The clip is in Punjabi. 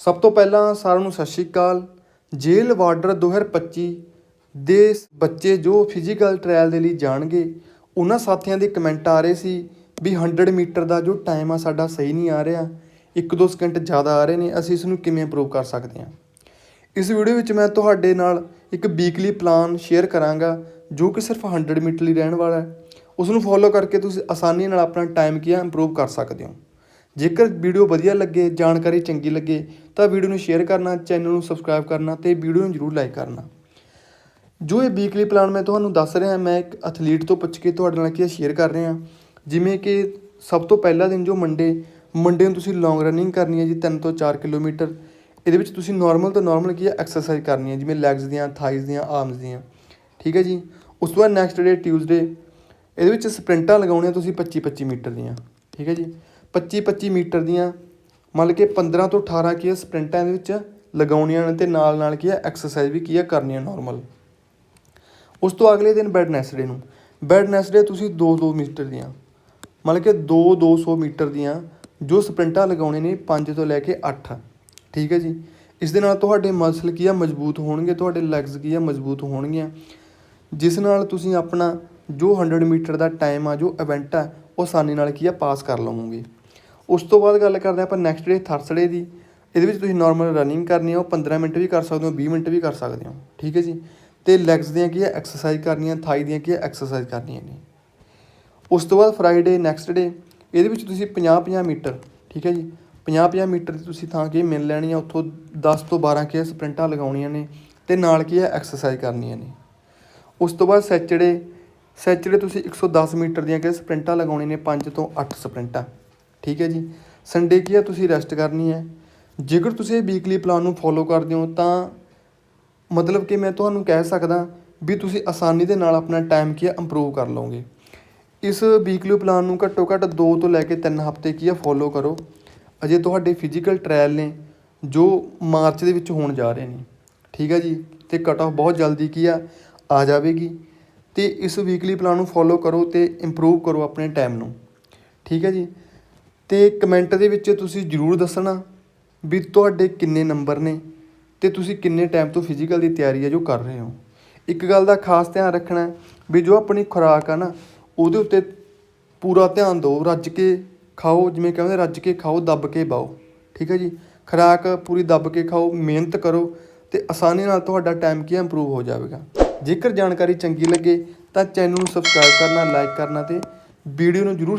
ਸਭ ਤੋਂ ਪਹਿਲਾਂ ਸਾਰਿਆਂ ਨੂੰ ਸਤਿ ਸ਼੍ਰੀ ਅਕਾਲ। ਜੇਲ੍ਹ ਵਾਰਡਰ 2025 ਦੇ ਬੱਚੇ ਜੋ ਫਿਜ਼ੀਕਲ ਟ੍ਰਾਇਲ ਦੇ ਲਈ ਜਾਣਗੇ, ਉਹਨਾਂ ਸਾਥੀਆਂ ਦੇ ਕਮੈਂਟ ਆ ਰਹੇ ਸੀ ਵੀ 100 ਮੀਟਰ ਦਾ ਜੋ ਟਾਈਮ ਆ ਸਾਡਾ ਸਹੀ ਨਹੀਂ ਆ ਰਿਹਾ 1-2 ਸਕਿੰਟ ਜ਼ਿਆਦਾ ਆ ਰਹੇ ਨੇ, ਅਸੀਂ ਇਸ ਨੂੰ ਕਿਵੇਂ ਇੰਪਰੂਵ ਕਰ ਸਕਦੇ ਹਾਂ? ਇਸ ਵੀਡੀਓ ਵਿੱਚ ਮੈਂ ਤੁਹਾਡੇ ਨਾਲ ਇੱਕ ਵੀਕਲੀ ਪਲਾਨ ਸ਼ੇਅਰ ਕਰਾਂਗਾ, ਜੋ ਕਿ ਸਿਰਫ 100 ਮੀਟਰ ਲਈ ਰਹਿਣ ਵਾਲਾ ਹੈ। ਉਸ ਨੂੰ ਫੋਲੋ ਕਰਕੇ ਤੁਸੀਂ ਆਸਾਨੀ ਨਾਲ ਆਪਣਾ ਟਾਈਮ ਕੀ ਹੈ ਇੰਪਰੂਵ ਕਰ ਸਕਦੇ ਹੋ। ਜੇਕਰ ਵੀਡੀਓ ਵਧੀਆ ਲੱਗੇ, ਜਾਣਕਾਰੀ ਚੰਗੀ ਲੱਗੇ, ਤਾਂ ਵੀਡੀਓ ਨੂੰ ਸ਼ੇਅਰ ਕਰਨਾ ਚੈਨਲ ਨੂੰ ਸਬਸਕ੍ਰਾਈਬ ਕਰਨਾ ਤੇ ਵੀਡੀਓ ਨੂੰ ਜਰੂਰ ਲਾਈਕ ਕਰਨਾ। ਜੋ ਇਹ ਵੀਕਲੀ ਪਲਾਨ ਮੈਂ ਤੁਹਾਨੂੰ ਦੱਸ ਰਿਹਾ, ਮੈਂ ਇੱਕ ਐਥਲੀਟ ਤੋਂ ਪੁੱਛ ਕੇ ਤੁਹਾਡੇ ਨਾਲ ਕੀ ਸ਼ੇਅਰ ਕਰ ਰਿਹਾ। ਜਿਵੇਂ ਕਿ ਸਭ ਤੋਂ ਪਹਿਲਾ ਦਿਨ ਜੋ ਮੰਡੇ ਮੰਡੇ ਨੂੰ ਤੁਸੀਂ ਲੌਂਗ ਰਨਿੰਗ ਕਰਨੀ ਹੈ ਜੀ 3 ਤੋਂ 4 ਕਿਲੋਮੀਟਰ। ਇਹਦੇ ਵਿੱਚ ਤੁਸੀਂ ਨਾਰਮਲ ਤੋਂ ਨਾਰਮਲ ਕੀ ਹੈ ਐਕਸਰਸਾਈਜ਼ ਕਰਨੀ ਹੈ, ਜਿਵੇਂ ਲੈਗਸ ਦੀਆਂ ਥਾਈਜ਼ ਦੀਆਂ ਆਰਮਸ ਦੀਆਂ। ਠੀਕ ਹੈ ਜੀ? ਉਸ ਤੋਂ ਬਾਅਦ ਨੈਕਸਟ ਡੇ ਟਿਊਜ਼ਡੇ ਇਹਦੇ ਵਿੱਚ ਸਪ੍ਰਿੰਟਾਂ ਲਗਾਉਣੀਆਂ ਤੁਸੀਂ 25 25 ਮੀਟਰ ਦੀਆਂ। ਠੀਕ ਹੈ ਜੀ? 25 25 ਮੀਟਰ ਦੀਆਂ ਮੰਨ ਕੇ 15 ਤੋਂ 18 ਕੀ ਹੈ ਸਪ੍ਰਿੰਟਾਂ ਦੇ ਵਿੱਚ ਲਗਾਉਣੀਆਂ ਨੇ ਅਤੇ ਨਾਲ ਨਾਲ ਕੀ ਹੈ ਐਕਸਰਸਾਈਜ਼ ਵੀ ਕੀ ਹੈ ਕਰਨੀਆਂ ਨੋਰਮਲ ਉਸ ਤੋਂ ਅਗਲੇ ਦਿਨ ਬੈਡਨੈਸ ਡੇ ਨੂੰ। ਬੈਡਨੈਸ ਡੇ ਤੁਸੀਂ 2-2 ਮੀਟਰ ਦੀਆਂ, ਮਤਲਬ ਕਿ 2-200 ਮੀਟਰ ਦੀਆਂ ਜੋ ਸਪ੍ਰਿੰਟਾਂ ਲਗਾਉਣੇ ਨੇ 5 ਤੋਂ ਲੈ ਕੇ 8 ਠੀਕ ਹੈ ਜੀ? ਇਸ ਦੇ ਨਾਲ ਤੁਹਾਡੇ ਮਸਲ ਕੀ ਆ ਮਜ਼ਬੂਤ ਹੋਣਗੇ, ਤੁਹਾਡੇ ਲੈਗਸ ਕੀ ਆ ਮਜ਼ਬੂਤ ਹੋਣਗੀਆਂ। ਜਿਸ ਨਾਲ ਤੁਸੀਂ ਆਪਣਾ ਜੋ 100 ਮੀਟਰ ਦਾ ਟਾਈਮ ਆ, ਜੋ ਇਵੈਂਟ ਆ, ਉਹ ਆਸਾਨੀ ਨਾਲ ਕੀ ਆ ਪਾਸ ਕਰ ਲਵੋਗੇ। ਉਸ ਤੋਂ ਬਾਅਦ ਗੱਲ ਕਰਦੇ ਆਪਾਂ ਨੈਕਸਟ ਡੇ ਥਰਸਡੇ ਦੀ, ਇਹਦੇ ਵਿੱਚ ਤੁਸੀਂ ਨਾਰਮਲ ਰਨਿੰਗ ਕਰਨੀ ਹੋ ਉਹ 15 ਮਿੰਟ ਵੀ ਕਰ ਸਕਦੇ ਹੋ 20 ਮਿੰਟ ਵੀ ਕਰ ਸਕਦੇ ਹੋ, ਠੀਕ ਹੈ ਜੀ? ਤੇ ਲੈਗਸ ਦੀਆਂ ਕੀ ਹੈ ਐਕਸਰਸਾਈਜ਼ ਕਰਨੀਆਂ ਥਾਈ ਦੀਆਂ ਕੀ ਹੈ ਐਕਸਰਸਾਈਜ਼ ਕਰਨੀਆਂ ਨੇ। ਉਸ ਤੋਂ ਬਾਅਦ ਫਰਾਈਡੇ ਨੈਕਸਟ ਡੇ ਇਹਦੇ ਵਿੱਚ ਤੁਸੀਂ 50-50 ਮੀਟਰ, ਠੀਕ ਹੈ ਜੀ? 50-50 ਮੀਟਰ ਦੀ ਤੁਸੀਂ ਥਾਂ ਕੀ ਮਿਲ ਲੈਣੀ ਆ, ਉੱਥੋਂ 10 ਤੋਂ 12 ਕੀ ਹੈ ਸਪ੍ਰਿੰਟਾਂ ਲਗਾਉਣੀਆਂ ਨੇ, ਤੇ ਨਾਲ ਕੀ ਹੈ ਐਕਸਰਸਾਈਜ਼ ਕਰਨੀਆਂ ਨੇ। ਉਸ ਤੋਂ ਬਾਅਦ ਸੈਚਰਡੇ ਸੈਚਰਡੇ ਤੁਸੀਂ 110 ਮੀਟਰ ਦੀਆਂ ਕਿ ਸਪ੍ਰਿੰਟਾਂ ਲਗਾਉਣੀਆਂ ਨੇ 5 ਤੋਂ 8 ਸਪ੍ਰਿੰਟਾਂ। ਠੀਕ ਹੈ ਜੀ। ਸੰਡੇ ਕੀ ਹੈ? ਤੁਸੀਂ ਰੈਸਟ ਕਰਨੀ ਹੈ। ਜੇਕਰ ਤੁਸੀਂ ਇਹ ਵੀਕਲੀ ਪਲਾਨ ਨੂੰ ਫੋਲੋ ਕਰਦੇ ਹੋ, ਤਾਂ ਮਤਲਬ ਕਿ ਮੈਂ ਤੁਹਾਨੂੰ ਕਹਿ ਸਕਦਾ ਵੀ ਤੁਸੀਂ ਆਸਾਨੀ ਦੇ ਨਾਲ ਆਪਣਾ ਟਾਈਮ ਕੀ ਹੈ? ਇੰਪਰੂਵ ਕਰ ਲਓਗੇ। ਇਸ ਵੀਕਲੀ ਪਲਾਨ ਨੂੰ ਘੱਟੋ ਘੱਟ 2 ਤੋਂ ਲੈ ਕੇ 3 ਹਫ਼ਤੇ ਕੀ ਹੈ? ਫੋਲੋ ਕਰੋ। ਅਜੇ ਤੁਹਾਡੇ ਫਿਜ਼ੀਕਲ ਟ੍ਰਾਇਲ ਨੇ, ਜੋ ਮਾਰਚ ਦੇ ਵਿੱਚ ਹੋਣ ਜਾ ਰਹੇ ਨੇ। ਠੀਕ ਹੈ ਜੀ? ਤੇ ਕਟ ਆਫ ਬਹੁਤ ਜਲਦੀ ਕੀ ਆ? ਆ ਜਾਵੇਗੀ। ਤੇ ਇਸ ਵੀਕਲੀ ਪਲਾਨ ਨੂੰ ਫੋਲੋ ਕਰੋ ਤੇ ਇੰਪਰੂਵ ਕਰੋ ਆਪਣੇ ਟਾਈਮ ਨੂੰ। ਠੀਕ ਹੈ ਜੀ? ਤੇ ਕਮੈਂਟ ਦੇ ਵਿੱਚ ਤੁਸੀਂ ਜਰੂਰ ਦੱਸਣਾ ਵੀ ਤੁਹਾਡੇ ਕਿੰਨੇ ਨੰਬਰ ਨੇ ਤੇ ਤੁਸੀਂ ਕਿੰਨੇ ਟਾਈਮ ਤੋਂ ਫਿਜ਼ੀਕਲ ਦੀ ਤਿਆਰੀ ਹੈ ਜੋ ਕਰ ਰਹੇ ਹੋ। ਇੱਕ ਗੱਲ ਦਾ ਖਾਸ ਧਿਆਨ ਰੱਖਣਾ ਵੀ ਜੋ ਆਪਣੀ ਖੁਰਾਕ ਆ ਨਾ, ਉਹਦੇ ਉੱਤੇ ਪੂਰਾ ਧਿਆਨ ਦਿਓ, ਰੱਜ ਕੇ ਖਾਓ, ਜਿਵੇਂ ਕਹਿੰਦੇ ਰੱਜ ਕੇ ਖਾਓ, ਦੱਬ ਕੇ ਬਾਓ ਠੀਕ ਹੈ ਜੀ? ਖੁਰਾਕ ਪੂਰੀ ਦੱਬ ਕੇ ਖਾਓ, ਮਿਹਨਤ ਕਰੋ ਤੇ ਆਸਾਨੀ ਨਾਲ ਤੁਹਾਡਾ ਟਾਈਮ ਕੀ ਇੰਪਰੂਵ ਹੋ ਜਾਵੇਗਾ। ਜੇਕਰ ਜਾਣਕਾਰੀ ਚੰਗੀ ਲੱਗੇ ਤਾਂ ਚੈਨਲ ਨੂੰ ਸਬਸਕ੍ਰਾਈਬ ਕਰਨਾ ਲਾਈਕ ਕਰਨਾ ਤੇ ਵੀਡੀਓ ਨੂੰ ਜਰੂਰ